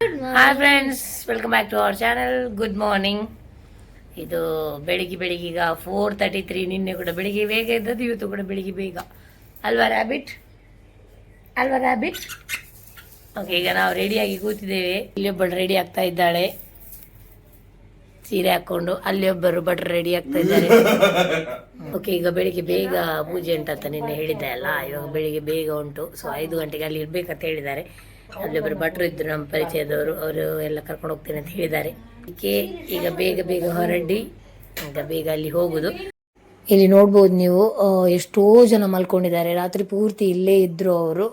Hi friends welcome back to our channel good morning ಇದು ಬೆಳಿಗ್ಗೆ ಬೆಳಿಗ್ಗೆ ಈಗ ಫೋರ್ ತರ್ಟಿ ತ್ರೀ ನಿನ್ನೆ ಕೂಡ ಬೆಳಿಗ್ಗೆ ಬೇಗ ಇದ್ದದ್ದು ಇವತ್ತು ಕೂಡ ಬೆಳಿಗ್ಗೆ ಬೇಗ. ಅಲ್ವಾ ರ್ಯಾಬಿಟ್ ಅಲ್ವಾ ರ್ಯಾಬಿಟ್ ಓಕೆ ಈಗ ನಾವು ರೆಡಿಯಾಗಿ ಕೂತಿದ್ದೇವೆ. ಇಲ್ಲಿ ಒಬ್ಬಳು ರೆಡಿ ಆಗ್ತಾ ಇದ್ದಾಳೆ. ಸೀರೆ ಹಾಕೊಂಡು ಅಲ್ಲಿ ಒಬ್ಬರು ಭಟ್ರು ರೆಡಿ ಆಗ್ತಾ ಇದ್ದಾರೆ. ಓಕೆ ಈಗ ಬೆಳಿಗ್ಗೆ ಬೇಗ ಪೂಜೆ ಉಂಟಂತ ನಿನ್ನೆ ಹೇಳಿದ್ದೆ ಅಲ್ಲ. ಇವಾಗ ಬೆಳಿಗ್ಗೆ ಬೇಗ ಉಂಟು. ಸೊ ಐದು ಗಂಟೆಗೆ ಅಲ್ಲಿ ಇರ್ಬೇಕಂತ ಹೇಳಿದ್ದಾರೆ. ಅಲ್ಲೊಬ್ಬರು ಭಟ್ರು ಇದ್ರು ನಮ್ಮ ಪರಿಚಯದವರು ಅವರು ಎಲ್ಲ ಕರ್ಕೊಂಡು ಹೋಗ್ತೇನೆ ಅಂತ ಹೇಳಿದ್ದಾರೆ. ಅದಕ್ಕೆ ಈಗ ಬೇಗ ಬೇಗ ಹೊರಡಿ ಈಗ ಬೇಗ ಅಲ್ಲಿ ಹೋಗುದು. ಇಲ್ಲಿ ನೋಡ್ಬೋದು ನೀವು ಎಷ್ಟೋ ಜನ ಮಲ್ಕೊಂಡಿದ್ದಾರೆ. ರಾತ್ರಿ ಪೂರ್ತಿ ಇಲ್ಲೇ ಇದ್ದರು ಅವರು.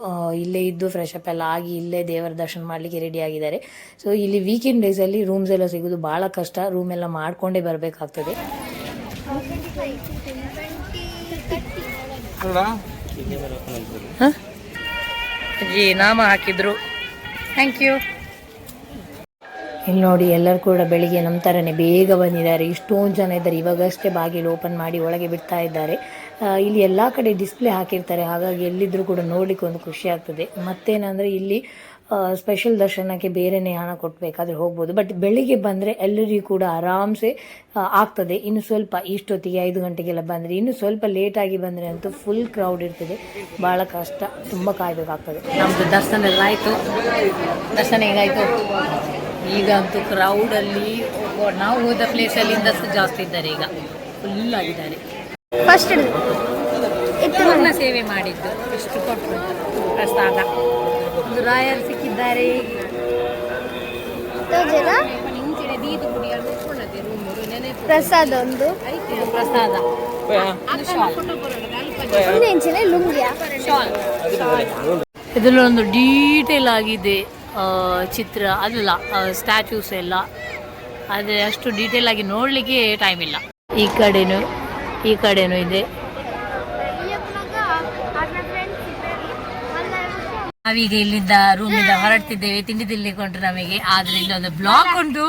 ಇಲ್ಲೇ ಇದ್ದು ಫ್ರೆಶ್ ಅಪ್ ಎಲ್ಲ ಆಗಿ ಇಲ್ಲೇ ದೇವರ ದರ್ಶನ ಮಾಡಲಿಕ್ಕೆ ರೆಡಿ ಆಗಿದ್ದಾರೆ. ಸೊ ಇಲ್ಲಿ ವೀಕೆಂಡ್ ಡೇಸಲ್ಲಿ ರೂಮ್ಸ್ ಎಲ್ಲ ಸಿಗೋದು ಭಾಳ ಕಷ್ಟ. ರೂಮ್ ಎಲ್ಲ ಮಾಡ್ಕೊಂಡೇ ಬರಬೇಕಾಗ್ತದೆ. ಅಜ್ಜಿ ನಾಮ ಹಾಕಿದ್ರು. ಥ್ಯಾಂಕ್ ಯು ಇಲ್ಲಿ ನೋಡಿ, ಎಲ್ಲರೂ ಕೂಡ ಬೆಳಿಗ್ಗೆ ನಮ್ಮ ಥರನೇ ಬೇಗ ಬಂದಿದ್ದಾರೆ. ಇಷ್ಟೊಂದು ಜನ ಇದ್ದಾರೆ. ಇವಾಗಷ್ಟೇ ಬಾಗಿಲು ಓಪನ್ ಮಾಡಿ ಒಳಗೆ ಬಿಡ್ತಾ ಇದ್ದಾರೆ. ಇಲ್ಲಿ ಎಲ್ಲ ಕಡೆ ಡಿಸ್ಪ್ಲೇ ಹಾಕಿರ್ತಾರೆ. ಹಾಗಾಗಿ ಎಲ್ಲಿದ್ದರೂ ಕೂಡ ನೋಡಲಿಕ್ಕೆ ಒಂದು ಖುಷಿ ಆಗ್ತದೆ. ಮತ್ತೇನಂದರೆ ಇಲ್ಲಿ ಸ್ಪೆಷಲ್ ದರ್ಶನಕ್ಕೆ ಬೇರೆನೇ ಹಣ ಕೊಟ್ಟಬೇಕಾದ್ರೆ ಹೋಗ್ಬೋದು. ಬಟ್ ಬೆಳಿಗ್ಗೆ ಬಂದರೆ ಎಲ್ಲರಿಗೂ ಕೂಡ ಆರಾಮ್ಸೆ ಆಗ್ತದೆ. ಇನ್ನು ಸ್ವಲ್ಪ ಇಷ್ಟೊತ್ತಿಗೆ ಐದು ಗಂಟೆಗೆಲ್ಲ ಬಂದರೆ ಇನ್ನು ಸ್ವಲ್ಪ ಲೇಟಾಗಿ ಬಂದರೆ ಅಂತೂ ಫುಲ್ ಕ್ರೌಡ್ ಇರ್ತದೆ. ಭಾಳ ಕಷ್ಟ ತುಂಬ ಕಾಯಬೇಕಾಗ್ತದೆ ನಮ್ಮದು ದರ್ಶನ ಎಲ್ಲ ಆಯಿತು ದರ್ಶನ ಹೇಗಾಯಿತು ಈಗ ಅಂತೂ ಕ್ರೌಡಲ್ಲಿ ನಾವು ಹೋದ ಪ್ಲೇಸಲ್ಲಿಂದಷ್ಟು ಜಾಸ್ತಿ ಇದ್ದಾರೆ ಈಗ. ಫುಲ್ ಆಗಿದ್ದಾರೆ. ಫಸ್ಟ್ ಸೇವೆ ಮಾಡಿದ್ದು. ಇಷ್ಟು ಕೊಟ್ಟರು ಪ್ರಸಾದ. ಒಂದು ರಾಯರ್ ಸಿಕ್ಕಿದ್ದಾರೆ ಪ್ರಸಾದ ಒಂದು ಇದು ಪ್ರಸಾದ ಒಂದು ಇಂಚಿನ ಲುಂಗಿಯ? ಇದರಲ್ಲಿ ಒಂದು ಡೀಟೇಲ್ ಆಗಿದೆ ಆ, ಚಿತ್ರ. ಅದೆಲ್ಲ ಸ್ಟ್ಯಾಚ್ಯೂಸ್ ಎಲ್ಲ. ಆದರೆ ಅಷ್ಟು ಡೀಟೇಲ್ ಆಗಿ ನೋಡಲಿಕ್ಕೆ ಟೈಮ್ ಇಲ್ಲ. ಈ ಕಡೆನೂ ಈ ಕಡೆನೂ ಇದೆ. ನಾವೀಗ ಇಲ್ಲಿಂದ ರೂಮಿಂದ ಹೊರಡ್ತಿದ್ದೇವೆ. ತಿಂಡಿ ತಿನ್ಲಿಕ್ಕೆ ನಮಗೆ. ಆದ್ರೆ ಇಲ್ಲೊಂದು ಬ್ಲಾಕ್ ಉಂಟು.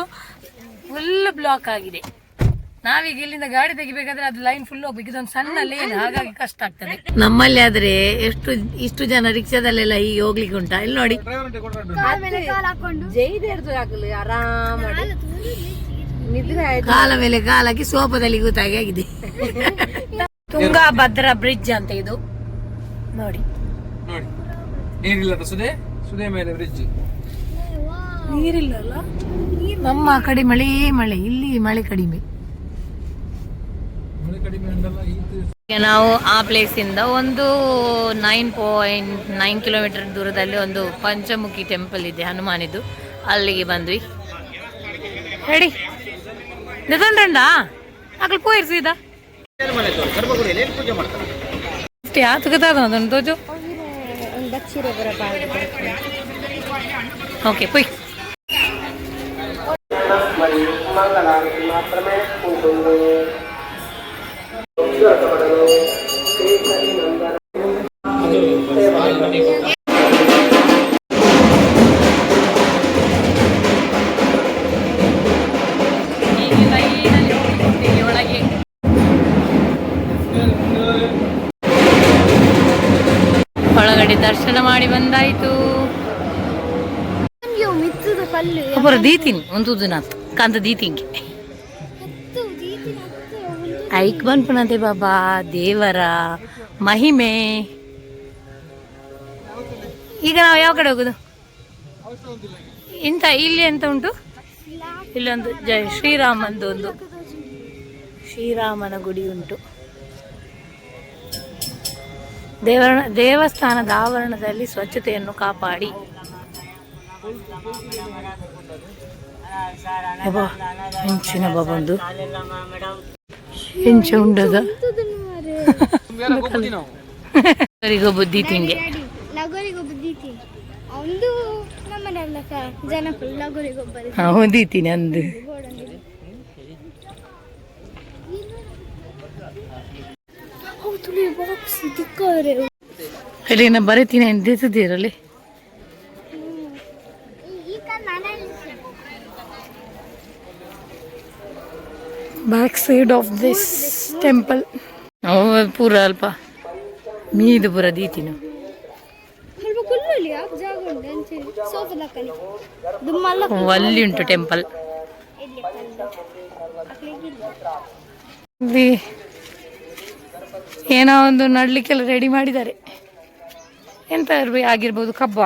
ಫುಲ್ ಬ್ಲಾಕ್ ಆಗಿದೆ. ನಾವೀಗ ಇಲ್ಲಿಂದ ಗಾಡಿ ತೆಗಿಬೇಕಾದ್ರೆ ಅದು ಲೈನ್ ಫುಲ್ ಹೋಗ್ಬೇಕು. ಇದೊಂದು ಸಣ್ಣ ಲೇನ್ ಹಾಗಾಗಿ ಕಷ್ಟ ಆಗ್ತದೆ. ನಮ್ಮಲ್ಲಿ ಆದ್ರೆ ಎಷ್ಟು ಇಷ್ಟು ಜನ ರಿಕ್ಷಾದಲ್ಲೆಲ್ಲ ಈ ಹೋಗ್ಲಿಕ್ಕೆ ಉಂಟಾ? ಇಲ್ಲಿ ನೋಡಿ. ಆರಾಮ ಕಾಲ್ ಮೇಲೆ ಕಾಲಾಕಿ ಸೋಫಾದಲ್ಲಿ ಕೂತಾಗೆ ಆಗಿದೆ. ತುಂಗಾಭದ್ರಾ ಬ್ರಿಡ್ಜ್ ಅಂತ ಇದು. ನೋಡಿ. ನೀರಿಲ್ಲ ಸುದೆ ಸುದೆ ಮೇಲೆ ಬ್ರಿಡ್ಜ್ ನೀರಿಲ್ಲ ಅಲ್ಲ ನಮ್ಮ ಕಡೆ ಮಳೆ ಮಳೆ. ಇಲ್ಲಿ ಮಳೆ ಕಡಿಮೆ. ಮಳೆ ಕಡಿಮೆ ಉಂಟಲ್ಲ ಈಗ ನಾವು ಆ ಪ್ಲೇಸ್ ಇಂದ ಒಂದು ನೈನ್ ಪಾಯಿಂಟ್ ನೈನ್ ಕಿಲೋಮೀಟರ್ ದೂರದಲ್ಲಿ ಒಂದು ಪಂಚಮುಖಿ ಟೆಂಪಲ್ ಇದೆ ಹನುಮಾನಿದು. ಅಲ್ಲಿಗೆ ಬಂದ್ವಿ. ರೆಡಿ ನಿತಂಡ್ರಂಡ ಅಕ್ಕಳು ಪೋಯಿರ್ಸಿದ ಯಾತು ಗೊತ್ತಾದ ಅದನ್ನು ತೋಜು ದಕ್ಷಿಣ ಬರಬಾರದು ಓಕೆ ಪೊಯ್ ಒಳಗೆ ದರ್ಶನ ಮಾಡಿ ಬಂದಾಯ್ತು. ಒಬ್ಬರ ದೀತಿನಿ ಒಂದು ದಿನ ಕಾಂತ ದೀತಿಂಗೆ. ಐಕ್ ಬನ್ಪುನದೆ ಬಾಬಾ ದೇವರ ಮಹಿಮೆ. ಈಗ ನಾವು ಯಾವ ಕಡೆ ಹೋಗುದು? ಇಂತ ಇಲ್ಲಿ ಎಂತ ಉಂಟು? ಇಲ್ಲೊಂದು ಜಯ ಶ್ರೀರಾಮಂದು ಒಂದು. ಶ್ರೀರಾಮನ ಗುಡಿ ಉಂಟು. ದೇವರ ದೇವಸ್ಥಾನದ ಆವರಣದಲ್ಲಿ ಸ್ವಚ್ಛತೆಯನ್ನು ಕಾಪಾಡಿ. ಹೆಂಚಿನ ಹೆಂಚ ಉಂಡದ. ಅವರಿಗೂ ಬುದ್ಧಿ ತಿಂಗೆ. ಒಂದು ನಮ್ಮನೆಲ್ಲ ಜನ ಫುಲ್ ಲಗೋರಿಗೊಬ್ಬರು ಹೊಂದಿತೀನಿ ಅಂದು. ಹೌದು ಬಾಕ್ಸ್ ದಿಕ್ಕವ್ರೆ ಅಲ್ಲಿ ನಾ ಬರೀತೀನಿ ಅಂದಿದ್ದೀರಲ್ಲಿ back side of this temple ಪೂರ ಅಲ್ಪ. ಮೀದು ಪೂರ ದೀತಿನ. ಅಲ್ಲಿ ಉಂಟು ಟೆಂಪಲ್ ಇಲ್ಲಿ. ಇಲ್ಲ. ಏನೋ ಒಂದು ನಡ್ಲಿಕ್ಕೆಲ್ಲ ರೆಡಿ ಮಾಡಿದ್ದಾರೆ. ಎಂತ ಆಗಿರ್ಬೋದು ಕಬ್ಬ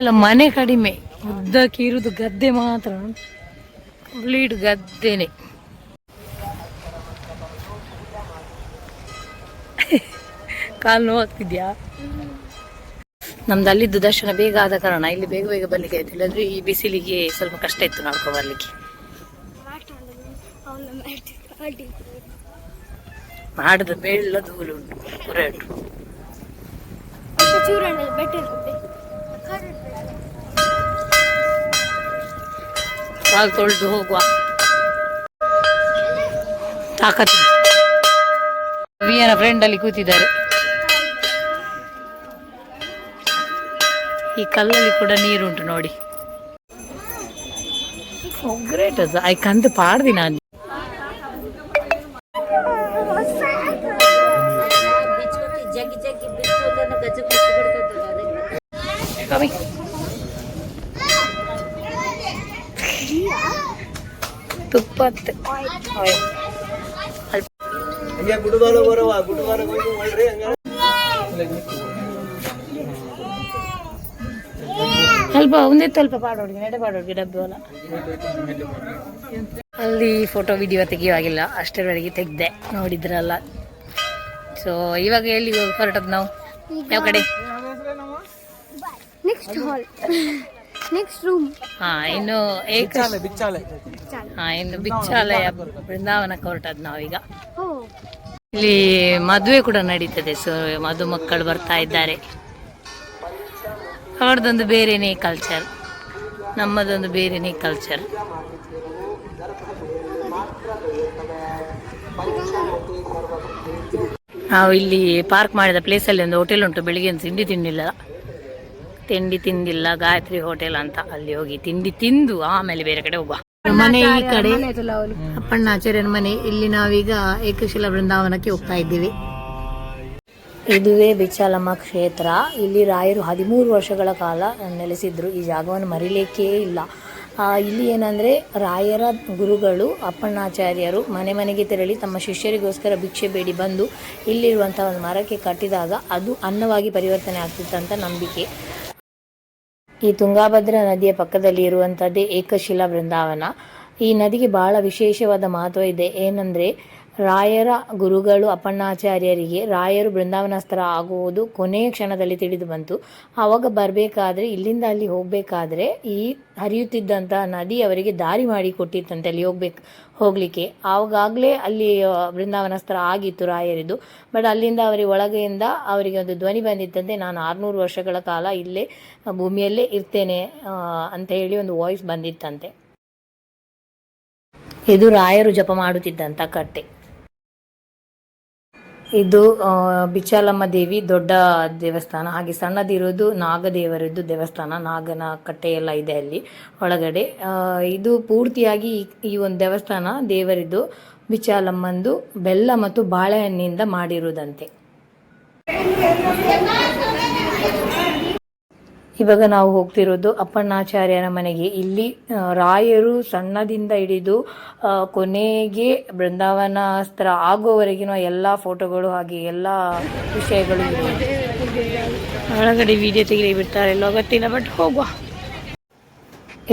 ಅಲ್ಲ ಮನೆ ಕಡಿಮೆ. ಉದ್ದಕ್ಕೆ ಇರುದು ಗದ್ದೆ ಮಾತ್ರ. ಕಂಪ್ಲೀಟ್ ಗದ್ದೆನೆ. ಕಾಲು ನೋವಾಗ್ತಿದ್ಯಾ? ನಮ್ದು ಅಲ್ಲಿದ್ದು ದರ್ಶನ ಬೇಗ ಆದ ಕಾರಣ ಇಲ್ಲಿ ಬೇಗ ಬೇಗ ಬರ್ಲಿಕ್ಕೆ ಆಯ್ತು. ಇಲ್ಲಾಂದ್ರೆ ಈ ಬಿಸಿಲಿಗೆ ಸ್ವಲ್ಪ ಕಷ್ಟ ಇತ್ತು ನಡ್ಕೊ ಬರ್ಲಿಕ್ಕೆ. ಮಾಡಿದ ಬೆಳ್ಳ ಧೂಳು ಉಂಟು ಕಾಲು ತೊಳೆದು ಹೋಗುವ. ತಾಕತ್ತು ವಿಯನ ಫ್ರೆಂಡ್ ಅಲ್ಲಿ ಕೂತಿದ್ದಾರೆ. ಈ ಕಲ್ಲಲ್ಲಿ ಕೂಡ ನೀರುಂಟು ನೋಡಿ. ಗ್ರೇಟ್ ಅದು ಐ ಕಂದು ಪಾಡ್ದಿ ನಾನು. ಕಮ್ಮಿ ತುಪ್ಪತ್ತು. ಆಯಿಲ್ ಸ್ವಲ್ಪ ಒಂದೇ ಸ್ವಲ್ಪ ಪಾಡೋಡ್ಗೆ ನಡೆ ಪಾಡೋಡ್ಗೆ ಡಬ್ಬಿ ಹೊಲ ಅಲ್ಲಿ ಫೋಟೋ ವಿಡಿಯೋ ತೆಗಿಯುವಾಗಿಲ್ಲ. ಅಷ್ಟರವರೆಗೆ ತೆಗ್ದೆ ನೋಡಿದ್ರಲ್ಲ. ಸೊ ಇವಾಗ ಎಲ್ಲಿ ಹೊರಟದ್ ನಾವು? ಯಾವ ಕಡೆ? ನೆಕ್ಸ್ಟ್ ಹಾಲ್ ನೆಕ್ಸ್ಟ್ ರೂಮ್ ಹಾ ಇನ್ನು ಏಕ ಹಾ ಇನ್ನು ಬಿಚ್ಚಾಲಯ ಬೃಂದಾವನ ಹೊರಟದ್ ನಾವೀಗ ಇಲ್ಲಿ ಮದುವೆ ಕೂಡ ನಡೀತದೆ ಸೊ ಮದುಮಕ್ಕಳು ಬರ್ತಾ ಇದ್ದಾರೆ. ಅವರದೊಂದು ಬೇರೆನೇ ಕಲ್ಚರ್ ನಮ್ಮದೊಂದು ಬೇರೆನೇ ಕಲ್ಚರ್ ನಾವು ಇಲ್ಲಿ ಪಾರ್ಕ್ ಮಾಡಿದ ಪ್ಲೇಸಲ್ಲಿ ಒಂದು ಹೋಟೆಲ್ ಉಂಟು. ಬೆಳಿಗ್ಗೆ ತಿಂಡಿ ತಿನ್ನಿಲ್ಲ. ತಿಂಡಿ ತಿಂದಿಲ್ಲ. ಗಾಯತ್ರಿ ಹೋಟೆಲ್ ಅಂತ. ಅಲ್ಲಿ ಹೋಗಿ ತಿಂಡಿ ತಿಂದು ಆಮೇಲೆ ಬೇರೆ ಕಡೆ ಹೋಗುವ. ಮನೆ ಈ ಕಡೆ ಅಪ್ಪಣ್ಣಾಚಾರ್ಯನ ಮನೆ. ಇಲ್ಲಿ ನಾವೀಗ ಏಕಶಿಲ ಬೃಂದಾವನಕ್ಕೆ ಹೋಗ್ತಾ ಇದ್ದೀವಿ. ಇದುವೇ ಬಿಚ್ಚಾಲಮ್ಮ ಕ್ಷೇತ್ರ. ಇಲ್ಲಿ ರಾಯರು ಹದಿಮೂರು ವರ್ಷಗಳ ಕಾಲ ನೆಲೆಸಿದ್ರು. ಈ ಜಾಗವನ್ನು ಮರಿಲಿಕ್ಕೇ ಇಲ್ಲ. ಇಲ್ಲಿ ಏನಂದ್ರೆ ರಾಯರ ಗುರುಗಳು, ಅಪ್ಪಣ್ಣಾಚಾರ್ಯರು ಮನೆ ಮನೆಗೆ ತೆರಳಿ ತಮ್ಮ ಶಿಷ್ಯರಿಗೋಸ್ಕರ ಭಿಕ್ಷೆ ಬೇಡಿ ಬಂದು ಇಲ್ಲಿರುವಂಥ ಒಂದು ಮರಕ್ಕೆ ಕಟ್ಟಿದಾಗ ಅದು ಅನ್ನವಾಗಿ ಪರಿವರ್ತನೆ ಆಗ್ತಿತ್ತಂತ ನಂಬಿಕೆ. ಈ ತುಂಗಾಭದ್ರಾ ನದಿಯ ಪಕ್ಕದಲ್ಲಿ ಇರುವಂಥದ್ದೇ ಏಕಶಿಲಾ ಬೃಂದಾವನ ಈ ನದಿಗೆ ಬಹಳ ವಿಶೇಷವಾದ ಮಹತ್ವ ಇದೆ. ಏನಂದ್ರೆ ರಾಯರ ಗುರುಗಳು, ಅಪ್ಪಣ್ಣಾಚಾರ್ಯರಿಗೆ ರಾಯರು ಬೃಂದಾವನಸ್ಥರ ಆಗುವುದು ಕೊನೆಯ ಕ್ಷಣದಲ್ಲಿ ತಿಳಿದು ಬಂತು. ಆವಾಗ ಬರಬೇಕಾದ್ರೆ, ಇಲ್ಲಿಂದ ಅಲ್ಲಿ ಹೋಗಬೇಕಾದ್ರೆ ಈ ಹರಿಯುತ್ತಿದ್ದಂಥ ನದಿ ಅವರಿಗೆ ದಾರಿ ಮಾಡಿ ಕೊಟ್ಟಿತ್ತಂತೆ ಅಲ್ಲಿ ಹೋಗ್ಬೇಕು, ಹೋಗಲಿಕ್ಕೆ. ಆವಾಗಲೇ ಅಲ್ಲಿ ಬೃಂದಾವನಸ್ಥರ ಆಗಿತ್ತು ರಾಯರಿದು. ಬಟ್ ಅಲ್ಲಿಂದ ಅವರಿಗೆ ಒಳಗೆಯಿಂದ ಅವರಿಗೆ ಒಂದು ಧ್ವನಿ ಬಂದಿತ್ತಂತೆ, ನಾನು ಆರುನೂರು ವರ್ಷಗಳ ಕಾಲ ಇಲ್ಲೇ ಭೂಮಿಯಲ್ಲೇ ಇರ್ತೇನೆ ಅಂತ ಹೇಳಿ ಒಂದು ವಾಯ್ಸ್ ಬಂದಿತ್ತಂತೆ. ಇದು ರಾಯರು ಜಪ ಮಾಡುತ್ತಿದ್ದಂಥ ಕಟ್ಟೆ. ಇದು ಬಿಚಾಲಮ್ಮ ದೇವಿ ದೊಡ್ಡ ದೇವಸ್ಥಾನ. ಹಾಗೆ ಸಣ್ಣದಿರೋದು ನಾಗದೇವರದ್ದು ದೇವಸ್ಥಾನ. ನಾಗನ ಕಟ್ಟೆ ಇದೆ ಅಲ್ಲಿ, ಒಳಗಡೆ. ಇದು ಪೂರ್ತಿಯಾಗಿ ಈ- ಈ ಒಂದು ದೇವಸ್ಥಾನ ದೇವರಿದ್ದು ಬಿಚಾಲಮ್ಮಂದು ಬೆಲ್ಲ ಮತ್ತು ಬಾಳೆಹಣ್ಣಿನಿಂದ ಮಾಡಿರುವುದಂತೆ. ಇವಾಗ ನಾವು ಹೋಗ್ತಿರೋದು ಅಪ್ಪಣ್ಣಾಚಾರ್ಯರ ಮನೆಗೆ. ಇಲ್ಲಿ ರಾಯರು ಸಣ್ಣದಿಂದ ಹಿಡಿದು ಕೊನೆಗೆ ಬೃಂದಾವನಾಸ್ತ್ರ ಆಗುವವರೆಗಿನ ಎಲ್ಲ ಫೋಟೋಗಳು ಹಾಗೆ ಎಲ್ಲ ವಿಷಯಗಳು ಒಳಗಡೆ ವಿಡಿಯೋ ತೆಗೆದು ಬಿಡ್ತಾರೆ ಎಲ್ಲೋ ಗೊತ್ತಿಲ್ಲ ಬಟ್ ಹೋಗುವ.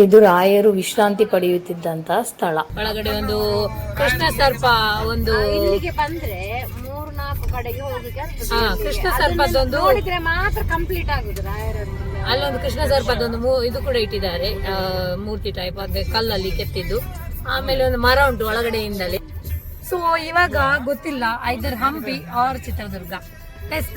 ಇದು ರಾಯರು ವಿಶ್ರಾಂತಿ ಪಡೆಯುತ್ತಿದ್ದಂತ ಸ್ಥಳ. ಒಳಗಡೆ ಒಂದು ಕೃಷ್ಣ ಸರ್ಪ ಒಂದು ಇಲ್ಲಿಗೆ ಬಂದ್ರೆ ಮೂರ್ನಾಲ್ಕು ಕಡೆಗೆ ಹೋಗಿ ಕೃಷ್ಣ ಸರ್ಪದೊಂದು ನೋಡಿದ್ರೆ ಮಾತ್ರ ಕಂಪ್ಲೀಟ್ ಆಗುದು ರಾಯರದ್ದು ಅಲ್ಲೊಂದು ಕೃಷ್ಣ ಸರ್ಪದ ಒಂದು ಇದು ಕೂಡ ಇಟ್ಟಿದ್ದಾರೆ. ಮೂರ್ತಿ ಟೈಪ್ ಅದೇ ಕಲ್ಲಲ್ಲಿ ಕೆತ್ತಿದ್ದು. ಆಮೇಲೆ ಒಂದು ಮರ ಉಂಟು ಒಳಗಡೆಯಿಂದಲೇ. ಸೊ ಇವಾಗ ಗೊತ್ತಿಲ್ಲ, either Hampi or Chitradurga. Let's